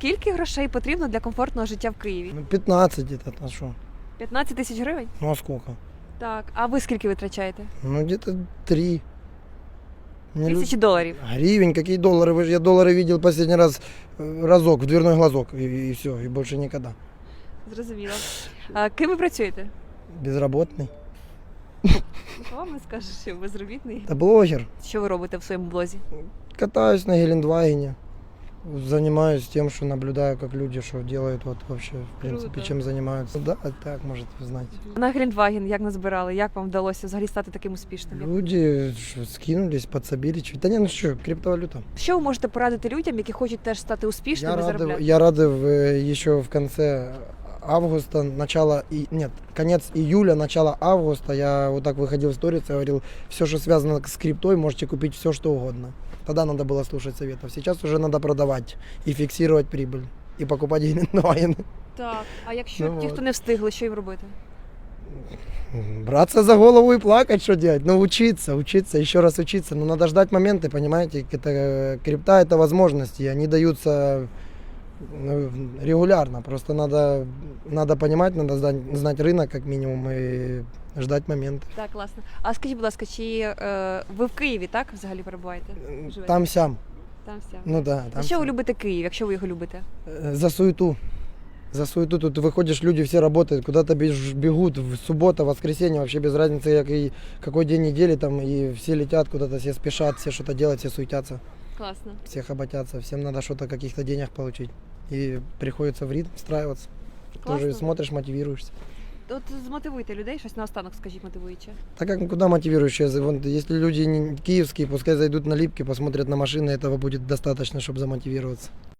Скільки грошей потрібно для комфортного життя в Києві? Ну, 15 где-то, а что? 15 тисяч гривень? Ну, а сколько? Так. А ви скільки витрачаєте? Ну, где-то 3. Тисячі доларів. Гривень, какие доллары? Вы же- Я доллары видел последний раз э, разок, в дверной глазок, и, все, и больше никогда. Зрозуміло. А, ким ви працюєте? Безработный. Хто вам не скаже, що ви безробітний? Это блогер. Що ви робите в своєму блозі? Катаюсь на Гелендвагене. Занимаюсь тем, что наблюдаю, как люди что делают, вот вообще, в принципе, Круто. чем занимаются. Да, так, может, вы знаете. На Гріндваген як назбирали? Як вам вдалося взагалі стати таким успішним? Як- Люди что, скинулись, подсобили. чуть. Да не, ну что, криптовалюта. Що ви можете порадити людям, які хочуть теж стати Я успішними, рады, заробляти? я рады в, еще в конце августа, начало, и, нет, конец июля, начало августа, я вот так выходил в сторис и говорил, все, что связано с криптой, можете купить все, что угодно. Тогда надо было слушать советов. Сейчас уже надо продавать и фиксировать прибыль. И покупать гелендваген. Так. А якщо Ну ті, от. хто не встигли, що їм робити? Браться за голову и плакать, что делать? Ну, учиться, учиться, еще раз учиться. Но надо ждать моменты, понимаете? Это, э, крипта – это возможности, они даются ну, регулярно. Просто надо, надо понимать, надо знать, знать рынок как минимум и ждать моменты. Так, класно. А скажіть, будь ласка, чи е, ви в Києві так взагалі перебуваєте? Живете? Там-сям. Там все. Ну да, За там що ви сям. любите Київ, якщо ви його любите? Э, За суету. За суету тут выходишь, люди все работают, куда-то беж- бегут, в суббота, воскресенье, вообще без разницы, какой, какой день недели там, и все летят куда-то, все спешат, все что-то делать, все суетятся. Класно. все хоботятся, всем надо что-то, каких-то денег получить. И приходится в ритм встраиваться. Тоже Классно. смотришь, мотивируешься. От змотивуйте людей, щось наостанок скажіть мотивуюче. Так как ну, куда мотивирующее? Вон, Если люди не киевские, пускай зайдут на липки, посмотрят на машины, этого будет достаточно, чтобы замотивироваться.